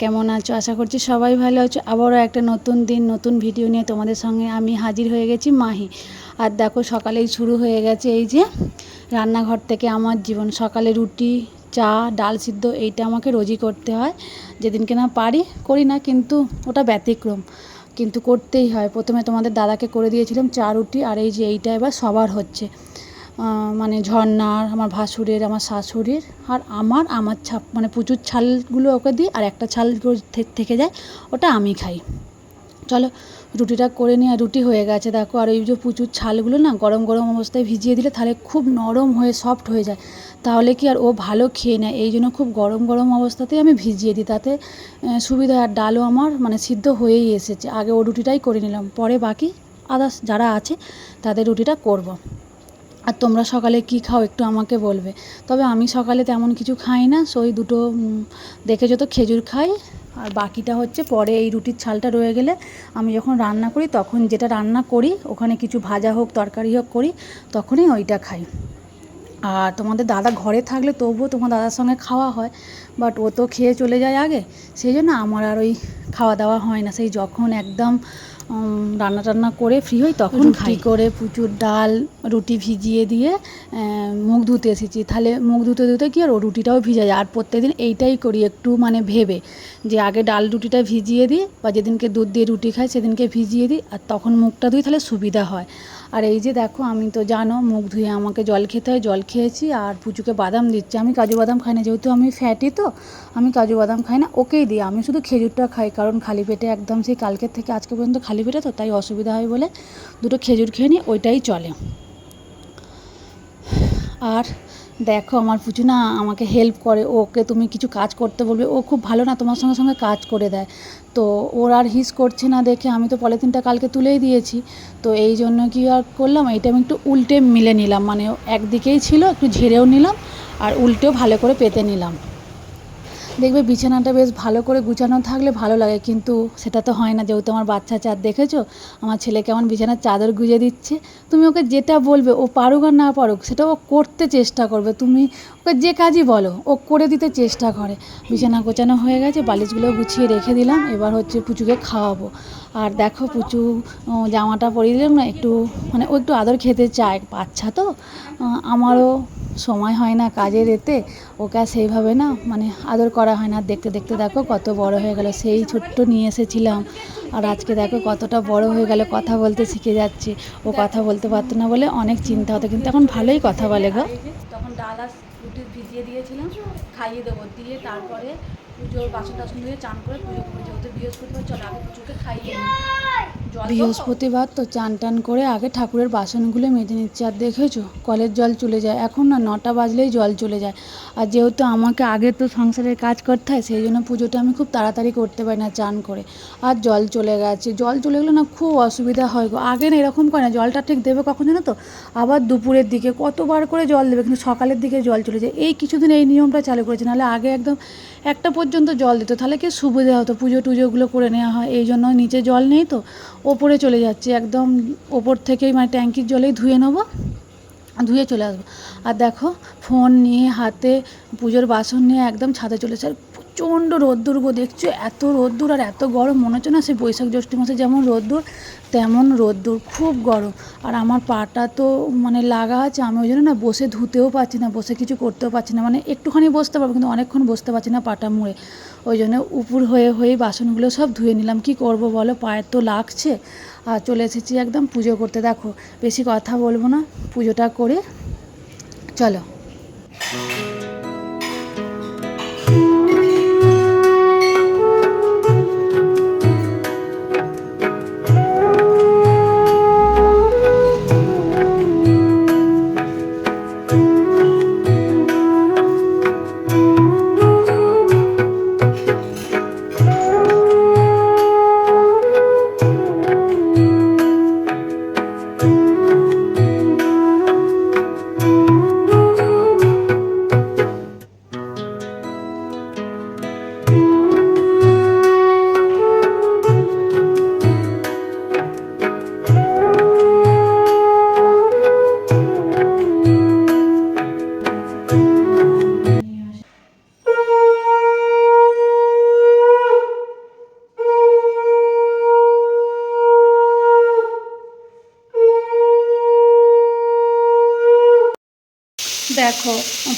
কেমন আছো? আশা করছি সবাই ভালো আছো। আবারও একটা নতুন দিন, নতুন ভিডিও নিয়ে তোমাদের সঙ্গে আমি হাজির হয়ে গেছি মাহি। আর দেখো, সকালেই শুরু হয়ে গেছে এই যে রান্নাঘর থেকে আমার জীবন। সকালে রুটি, চা, ডাল সিদ্ধ, এইটা আমাকে রোজই করতে হয়। যেদিনকে না পারি, করি না, কিন্তু ওটা ব্যতিক্রম। কিন্তু করতেই হয়। প্রথমে তোমাদের দাদাকে করে দিয়েছিলাম চা, রুটি, আর এই যে এইটা এবার সবার হচ্ছে। মানে ঝর্নার আমার ভাসুরের, আমার শাশুড়ির আর আমার আমার ছাপ মানে প্রচুর ছালগুলো ওকে দিই আর একটা ছাল থেকে যায়, ওটা আমি খাই চলো, রুটিটা করে নিয়ে, রুটি হয়ে গেছে, দেখো, আর এই যে প্রচুর ছালগুলো না গরম গরম অবস্থায় ভিজিয়ে দিলে তাহলে খুব নরম হয়ে সফট হয়ে যায় তাহলে কি আর ও ভালো খেয়ে নেয়, এই জন্য খুব গরম গরম অবস্থাতেই আমি ভিজিয়ে দিই, তাতে সুবিধা। আর ডালও আমার মানে সিদ্ধ হয়েই এসেছে, আগে ও রুটিটাই করে নিলাম, পরে বাকি আদার্স যারা আছে, তাদের রুটিটা করব। আর তোমরা সকালে কি খাও একটু আমাকে বলবে। তবে আমি সকালে তেমন কিছু খাই না, সো ওই দুটো দেখেছ তো খেজুর খাই। আর বাকিটা হচ্ছে পরে এই রুটির ছালটা রয়ে গেলে আমি যখন রান্না করি, তখন যেটা রান্না করি, ওখানে কিছু ভাজা হোক, তরকারি হোক করি, তখনই ওইটা খাই। আর তোমাদের দাদা ঘরে থাকলে তবুও তোমার দাদার সঙ্গে খাওয়া হয় বাট ও তো খেয়ে চলে যায় আগে, সেই জন্য আমার আর ওই খাওয়া দাওয়া হয় না। সেই যখন একদম রান্না টান্না করে ফ্রি হই তখন খাই। করে প্রচুর ডাল রুটি ভিজিয়ে দিয়ে মুখ ধুতে এসেছি। তাহলে মুখ ধুতে ধুতে কি আর ও রুটিটাও ভিজে যায়? আর প্রত্যেকদিন এইটাই করি একটু মানে ভেবে যে আগে ডাল রুটিটা ভিজিয়ে দিই বা যেদিনকে দুধ দিয়ে রুটি খাই সেদিনকে ভিজিয়ে দিই আর তখন মুখটা ধুই তাহলে সুবিধা হয়। আর এই যে দেখো, আমি তো জানো মুখ ধুয়ে আমাকে জল খেতে হয়, জল খেয়েছি আর পুচুকে বাদাম দিচ্ছি। আমি কাজু বাদাম খাই না, যেহেতু আমি ফ্যাটি তো, আমি কাজু বাদাম খাই না, ওকেই দিই। আমি শুধু খেজুরটা খাই, কারণ খালি পেটে একদম সেই কালকের থেকে আজকে পর্যন্ত খালি পেটে তো, তাই অসুবিধা হয় বলে দুটো খেজুর খেয়ে নিই ওইটাই চলে। আর দেখো আমার পুচু না আমাকে হেল্প করে, ওকে তুমি কিছু কাজ করতে বলবে, ও খুব ভালো না তোমার সঙ্গে সঙ্গে কাজ করে দেয়। তো ওর আর হিস করছে না দেখে আমি তো পলিথিনটা কালকে তুলেই দিয়েছি। তো এই জন্য কি আর করলাম, এইটা আমি একটু উল্টে মিলে নিলাম মানে একদিকেই ছিল, একটু ঝেড়েও নিলাম, আর উল্টেও ভালো করে পেতে নিলাম। দেখবে বিছানাটা বেশ ভালো করে গুছানো থাকলে ভালো লাগে, কিন্তু সেটা তো হয় না। যেহেতু আমার বাচ্চা চাঁদ দেখেছ, আমার ছেলে কেমন বিছানার চাদর গুজে দিচ্ছে। তুমি ওকে যেটা বলবে, ও পারুক আর না পারুক, সেটা ও করতে চেষ্টা করবে। তুমি ওকে যে কাজই বলো, ও করে দিতে চেষ্টা করে। বিছানা গোছানো হয়ে গেছে, বালিশগুলো গুছিয়ে রেখে দিলাম। এবার হচ্ছে পুচুকে খাওয়াবো। আর দেখো পুচু জামাটা পরিয়ে দিলাম না, একটু মানে ও একটু আদর খেতে চায়, বাচ্চা তো। আমারও সময় হয় না কাজের এতে, ওকে সেইভাবে না মানে আদর করা হয় না। দেখতে দেখতে দেখো কত বড় হয়ে গেল, সেই ছোট্ট নিয়ে এসেছিলাম। আর আজকে দেখো কতটা বড় হয়ে গেল, কথা বলতে শিখে যাচ্ছে। ও কথা বলতে পারতো না বলে অনেক চিন্তা হতো, কিন্তু এখন ভালোই কথা বলে গো। তখন ডাল ভিজিয়ে দিয়েছিলাম, খাইয়ে দেবো, দিয়ে তারপরে পুজোর বাসন টাসন ধুয়ে চান করে পুজো করে যেহেতু বৃহস্পতিবার চলে আগে পুজোকে খাইয়ে বৃহস্পতিবার তো চান টান করে আগে ঠাকুরের বাসনগুলো মেজে নিচ্ছে, আর দেখেছ? কলের জল চলে যায়। এখন না নটা বাজলেই জল চলে যায়। আর যেহেতু আমাকে আগে তো সংসারের কাজ করতে হয়, সেই জন্য পুজোটা আমি খুব তাড়াতাড়ি করতে পারি না চান করে। আর জল চলে গেছে। জল চলে গেলে না খুব অসুবিধা হয় গো। আগে না এরকম করে না, জলটা ঠিক দেবে কখন জানো তো? আবার দুপুরের দিকে কতবার করে জল দেবে, কিন্তু সকালের দিকে জল চলে যায়। এই কিছুদিন এই নিয়মটা চালু করেছে, নাহলে আগে একদম একটা পর্যন্ত জল দিত। তাহলে কি সুবিধা হতো? পুজো টুজোগুলো করে নেওয়া হয়, এই জন্য নিচে জল নেই তো? ওপরে চলে যাচ্ছে, একদম ওপর থেকেই মানে ট্যাঙ্কির জলেই ধুয়ে নেব, ধুয়ে চলে আসব। আর দেখো, ফোন নিয়ে, হাতে পুজোর বাসন নিয়ে একদম ছাদে চলেছে। আর প্রচণ্ড রোদ্দুর গো, দেখছ? এত রোদ্দুর আর এত গরম, মনে হচ্ছে না সে বৈশাখ জ্যৈষ্ঠ মাসে যেমন রোদ্দুর, তেমন রোদ্দুর, খুব গরম। আর আমার পাটা তো মানে লাগা আছে, আমি ওই জন্য না বসে ধুতেও পারছি না, বসে কিছু করতেও পারছি না। মানে একটুখানি বসতে পারব, কিন্তু অনেকক্ষণ বসতে পারছি না পাটা মুড়ে। ওই জন্য উপুর হয়ে হয়ে বাসনগুলো সব ধুয়ে নিলাম। কি করব বলো? পায়ের তো লাগছে। আর চলে এসেছি একদম পুজো করতে। দেখো, বেশি কথা বলব না, পুজোটা করে চলো।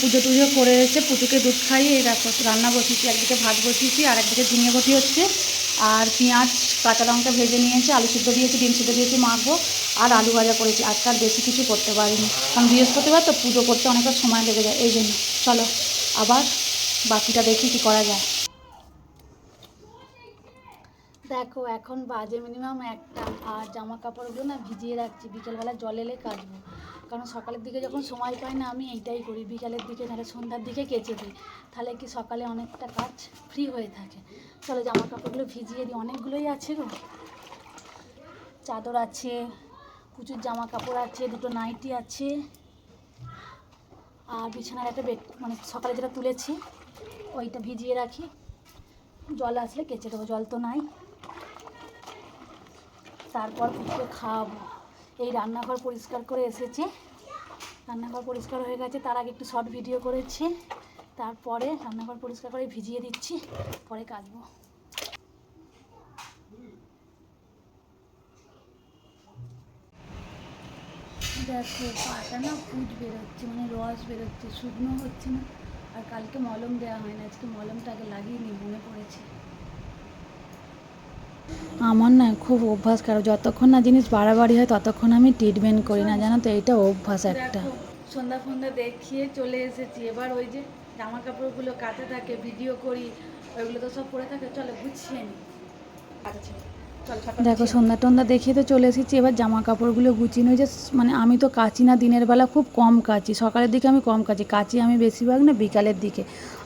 পুজো টুজো করে এসে পুজোকে দুধ খাইয়ে রান্না বসিয়েছি, একদিকে ভাত বসিয়েছি আর একদিকে ঝিঙে বটি হচ্ছে। আর পেঁয়াজ, কাঁচা লঙ্কা ভেজে নিয়েছি, আলু সিদ্ধ দিয়েছি, ডিম সিদ্ধ দিয়েছি, মাখবো আর আলু ভাজা করেছি। আজকে আর বেশি কিছু করতে পারিনি। কারণ বৃহস্পতিবার তো পুজো করতে অনেকটা সময় লেগে যায়, এই জন্য। চলো আবার বাকিটা দেখি কি করা যায়। দেখো, এখন বাজে মিনিমাম একটা, আর জামা কাপড়গুলো না ভিজিয়ে রাখছি। বিকেলবেলা জল এলে কাচবো। কারণ সকালের দিকে যখন সময় পাই না, আমি এইটাই করি। বিকালের দিকে, নাহলে সন্ধ্যার দিকে কেচে দিই। তাহলে কি সকালে অনেকটা কাজ ফ্রি হয়ে থাকে? চলো জামা কাপড়গুলো ভিজিয়ে দিই। অনেকগুলোই আছে গো। চাদর আছে, প্রচুর জামা কাপড় আছে, দুটো নাইটি আছে। আর বিছানার একটা বেড মানে সকালে যেটা তুলেছি, ওইটা ভিজিয়ে রাখি। জল আসলে কেচে দেবো, জল তো নাই। তারপর পুকুরে খাওয়াবো এই রান্নাঘর পরিষ্কার করে এসেছে। রান্নাঘর পরিষ্কার হয়ে গেছে। তার আগে একটু শর্ট ভিডিও করেছি। তারপরে রান্নাঘর পরিষ্কার করে ভিজিয়ে দিচ্ছি। পরে কাচবো দেখো, পাটা না ফুট বেরোচ্ছে মানে রস বেরোচ্ছে, শুকনো হচ্ছে না। আর কালকে মলম দেওয়া হয় না আজকে মলমটা আগে লাগিয়ে নি, মনে পড়েছে। আমার না খুব অভ্যাস কারও যতক্ষণ না জিনিস বাড়াবাড়ি হয় ততক্ষণ আমি ট্রিটমেন্ট করি না। জানো তো এটা অভ্যাস একটা। সন্ধ্যা ফন্ধ্যা দেখিয়ে চলে এসেছি। এবার ওই যে জামা কাপড়গুলো কাতে থাকে ভিডিও করি ওইগুলো তো সব পরে থাকে। চলো গুছিয়ে নি। আচ্ছা দেখো সন্ধ্যা টন্ধ্যা দেখিয়ে তো চলে এসেছি। এবার জামা কাপড়গুলো গুছিয়ে নিয়ে যে মানে আমি তো কাচি না দিনের বেলা খুব কম কাচি। সকালের দিকে আমি কম কাচি। কাচি আমি বেশিরভাগ না বিকালের দিকে।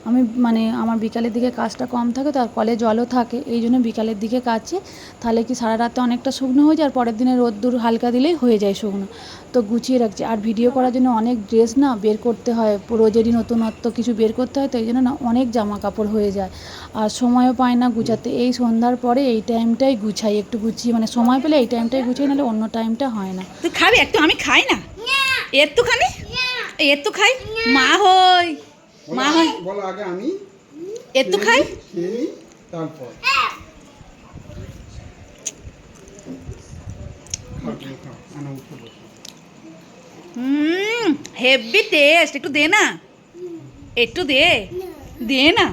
আমি মানে আমার বিকালের দিকে কাজটা কম থাকে তো আর কলে জলও থাকে এই জন্য বিকালের দিকে কাচি তাহলে কি সারা রাতে অনেকটা শুকনো হয়ে যায় আর পরের দিনে রোদ্দুর হালকা দিলেই হয়ে যায় শুকনো। তো গুছিয়ে রাখছি। আর ভিডিও করার জন্য অনেক ড্রেস না বের করতে হয় রোজেরই নতুনত্ব কিছু বের করতে হয় তো এই জন্য না অনেক জামা কাপড় হয়ে যায়। আর সময়ও পায় না গুছাতে। এই সন্ধ্যার পরে এই টাইমটাই গুছাই একটু গুছিয়ে মানে সময় পেলে এই টাইমটাই গুছিয়ে নাহলে অন্য টাইমটা হয় না। তুই খাবি? একটু আমি খাই না? খানি একটু খাই? মা হই। বলো মা হয়। বলো আগে আমি। একটু খাই। তারপর। হুম হেভি টেস্ট একটু দে না। একটু দে। দে না।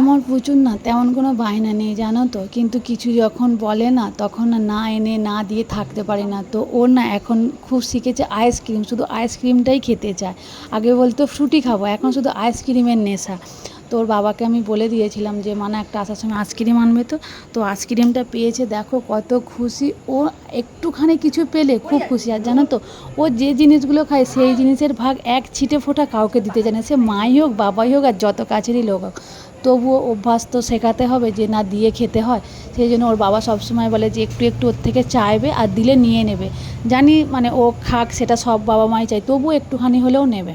আমার প্রচুর না, তেমন কোনো বায়না নেই, জানো তো। কিন্তু কিছু যখন বলে না, তখন না এনে, না দিয়ে থাকতে পারে না। তো ওর না এখন খুব শিখেছে আইসক্রিম, শুধু আইসক্রিমটাই খেতে চায়। আগে বলতো, ফ্রুটি খাব, এখন শুধু আইসক্রিমের নেশা। তো ওর বাবাকে আমি বলে দিয়েছিলাম যে মানে একটা আসার সময় আইসক্রিম আনবে তো। তো আইসক্রিমটা পেয়েছে, দেখো কত খুশি। ও একটুখানি কিছু পেলে খুব খুশি। আর জানো তো, ও যে জিনিসগুলো খায়, সেই জিনিসের ভাগ এক ছিটে ফোঁটা কাউকে দিতে জানে। সে মাই হোক, বাবাই হোক, আর যত কাছেরই লোক হোক। তবুও অভ্যাস তো শেখাতে হবে যে না দিয়ে খেতে হয়। সেই জন্য ওর বাবা সবসময় বলে যে একটু একটু ওর থেকে চাইবে আর দিলে নিয়ে নেবে। জানি মানে ও খাক, সেটা সব বাবা মাই চাই তবুও একটুখানি হলেও নেবে।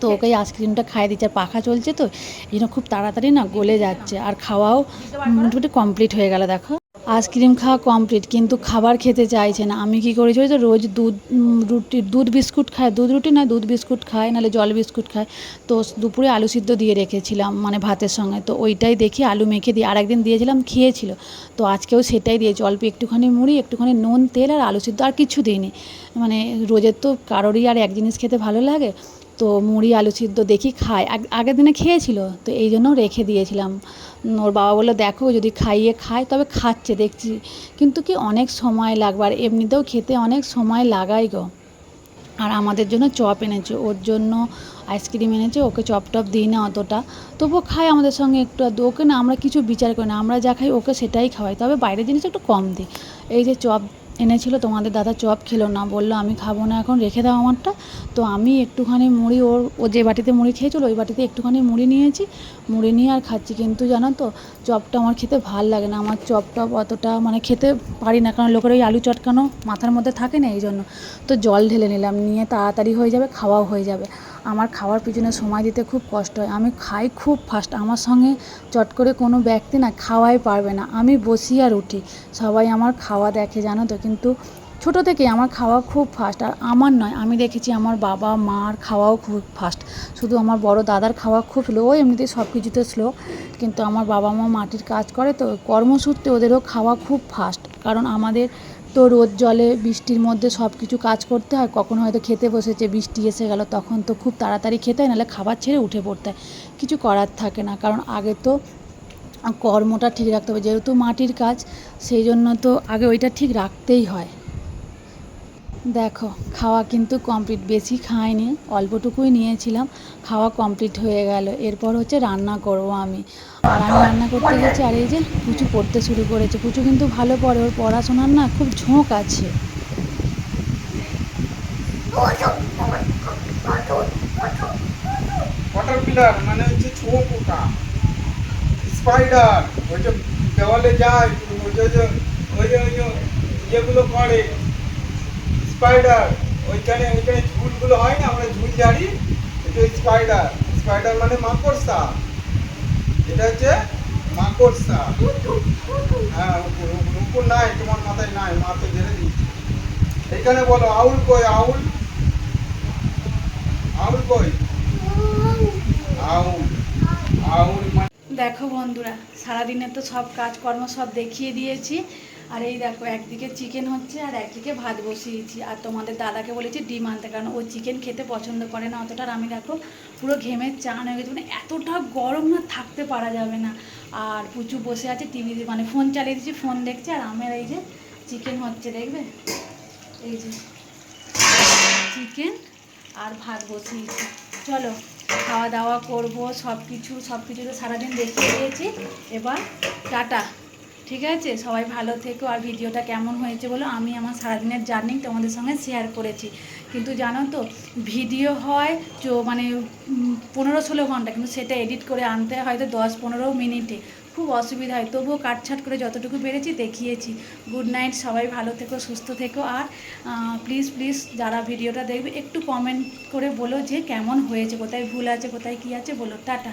তো ওকে আইসক্রিমটা খাইয়ে দিচ্ছে, আর পাখা চলছে তো, এই জন্য খুব তাড়াতাড়ি না গলে যাচ্ছে। আর খাওয়াও মোটামুটি কমপ্লিট হয়ে গেল, দেখো। আইসক্রিম খাওয়া কমপ্লিট, কিন্তু খাবার খেতে চাইছে না। আমি কি করেছি, ওই তো রোজ দুধ রুটি, দুধ বিস্কুট খায়, দুধ রুটি না দুধ বিস্কুট খায়, নাহলে জল বিস্কুট খায়। তো দুপুরে আলু সিদ্ধ দিয়ে রেখেছিলাম মানে ভাতের সঙ্গে। তো ওইটাই দেখি, আলু মেখে দিয়ে আর একদিন দিয়েছিলাম, খেয়েছিল। তো আজকেও সেটাই দিয়েছি, অল্প একটুখানি মুড়ি, একটুখানি নুন, তেল আর আলু সিদ্ধ, আর কিছু দিইনি। মানে রোজের তো কারোরই আর এক জিনিস খেতে ভালো লাগে তো মুড়ি, আলু সিদ্ধ দেখি খায় আগ- আগের দিনে খেয়েছিল, তো এই জন্য রেখে দিয়েছিলাম। ওর বাবা বলল, দেখো, যদি খাইয়ে খায়, তবে খাচ্ছে, দেখছি। কিন্তু কি অনেক সময় লাগবে, আর এমনিতেও খেতে অনেক সময় লাগাই গো। আর আমাদের জন্য চপ এনেছে, ওর জন্য আইসক্রিম এনেছে, ওকে চপ টপ দিই না অতটা। তবুও খায় আমাদের সঙ্গে একটু আধটু ওকে না আমরা কিছু বিচার করি না, আমরা যা খাই, ওকে সেটাই খাওয়াই। তবে বাইরের জিনিস একটু কম দিই। এই যে চপ এনেছিল, তোমাদের দাদা চপ খেলো না, বলল, আমি খাব না এখন, রেখে দাও আমারটা। তো আমি একটুখানি মুড়ি, ওর, ও যে বাটিতে মুড়ি খেয়েছিল, ওই বাটিতে একটুখানি মুড়ি নিয়েছি। মুড়ি নিয়ে আর খাচ্ছি কিন্তু, জানো তো, চপটা আমার খেতে ভালো লাগে না। আমার চপ টপ অতটা মানে খেতে পারি না, কারণ লোকের ওই আলু চটকানো মাথার মধ্যে থাকে না এই জন্য তো জল ঢেলে নিলাম, নিয়ে তাড়াতাড়ি হয়ে যাবে, খাওয়াও হয়ে যাবে। আমার খাওয়ার পিছনে সময় দিতে খুব কষ্ট হয়। আমি খাই খুব ফাস্ট আমার সঙ্গে চট করে কোনো ব্যক্তি না খাওয়াই পারবে না। আমি বসি আর উঠি। সবাই আমার খাওয়া দেখে, জানো তো? কিন্তু ছোটো থেকে আমার খাওয়া খুব ফাস্ট আর আমার নয়, আমি দেখেছি আমার বাবা মার খাওয়াও খুব ফাস্ট শুধু আমার বড় দাদার খাওয়া খুব স্লো ও এমনিতেই সব কিছুতে স্লো কিন্তু আমার বাবা মা মাটির কাজ করে তো, কর্মসূত্রে ওদেরও খাওয়া খুব ফাস্ট কারণ আমাদের তো রোদ, জলে, বৃষ্টির মধ্যে সব কিছু কাজ করতে হয়। কখন হয়তো খেতে বসেছে, বৃষ্টি এসে গেল, তখন তো খুব তাড়াতাড়ি খেতে হয়, নাহলে খাবার ছেড়ে উঠে পড়তে হয়। কিছু করার থাকে না, কারণ আগে তো কর্মটা ঠিক রাখতে হবে, যেহেতু মাটির কাজ, সেই জন্য তো আগে ওইটা ঠিক রাখতেই হয়। দেখো, খাওয়া কিন্তু কমপ্লিট বেশি খাইনি, অল্পটুকুই নিয়েছিলাম, খাওয়া কমপ্লিট হয়ে গেল। এরপর হচ্ছে রান্না করব আমি। আর আমি রান্না করতে গেছি, আর এই যে পুচু পড়তে শুরু করেছে। পুচু কিন্তু ভালো পড়ে, ওর পড়াশোনার না খুব ঝোঁক আছে। মানে ওই যে দেওয়ালে যায়, ওই যে ওই যে ওই যে করে। স্পাইডার ওইখানে ওইখানে ঝুলগুলো হয় না, আমরা ঝুল জানি এটা স্পাইডার স্পাইডার মানে মাকড়সা, এটা হচ্ছে মাকড়সা। হ্যাঁ উপর নাই, তোমার মাথায় নাই মাথায় ঝেড়ে দিচ্ছি এখানে বলো, আউল কই, আউল? আউল কই? আউল আউল মানে দেখো বন্ধুরা সারাদিনের তো সব কাজকর্ম সব দেখিয়ে দিয়েছি। আর এই দেখো, একদিকে চিকেন হচ্ছে আর একদিকে ভাত বসিয়েছি। আর তোমাদের দাদাকে বলেছি ডিম আনতে, কারণ ও চিকেন খেতে পছন্দ করে না, অতটা আমি দেখো পুরো ঘেমে চান হয়ে গেছে মানে এতটা গরম না থাকতে পারা যাবে না। আর পুচু বসে আছে টিভি মানে ফোন চালিয়ে দিচ্ছি ফোন দেখছে, আর আমার এই যে চিকেন হচ্ছে, দেখবে? এই যে চিকেন আর ভাত বসিয়েছি। চলো, খাওয়া দাওয়া করব সব কিছু সব কিছু তো সারাদিন দেখিয়ে দিয়েছি। এবার টাটা। ঠিক আছে? সবাই ভালো থেকো। আর ভিডিওটা কেমন হয়েছে বলো? আমি আমার সারাদিনের জার্নি তোমাদের সঙ্গে শেয়ার করেছি। কিন্তু জানো তো, ভিডিও হয় চো মানে পনেরো ষোলো ঘণ্টা। কিন্তু সেটা এডিট করে আনতে হয়তো দশ পনেরো মিনিটে। খুব অসুবিধা হয়। তবুও কাটছাট করে যতটুকু পেরেছি দেখিয়েছি। গুড নাইট সবাই ভালো থেকো, সুস্থ থেকো। আর প্লিজ প্লিজ যারা ভিডিওটা দেখবে, একটু কমেন্ট করে বলো যে কেমন হয়েছে, কোথায় ভুল আছে, কোথায় কী আছে, বলো। টাটা।